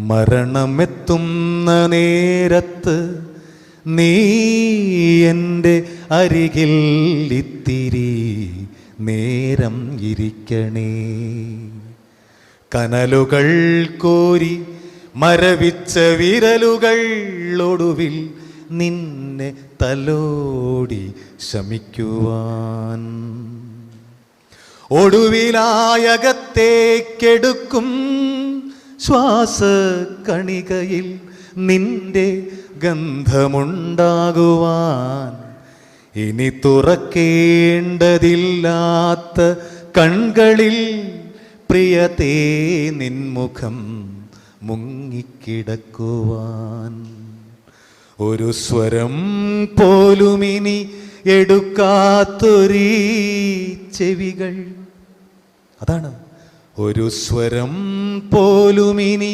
മരണമെത്തുന്ന നേരത്ത് നീ എന്റെ അരികിൽ ഇത്തിരി നേരം ഇരിക്കണേ. കനലുകൾ കോരി മരവിച്ച വിരലുകൾ ഒടുവിൽ നിന്നെ തലോടി ശമിക്കുവാൻ. ഒടുവിലായകത്തേക്കെടുക്കും ശ്വാസ കണികയിൽ നിന്റെ ഗന്ധമുണ്ടാകുവാൻ ഇനി തുറക്കേണ്ടതില്ലാത്ത കൺകളിൽ പ്രിയതേ നിൻമുഖം മുങ്ങിക്കിടക്കുവാൻ. ഒരു സ്വരം പോലുമിനി എടുക്കാത്തൊരീ ചെവികൾ. അതാണ് ഒരു സ്വരം പോലുമിനി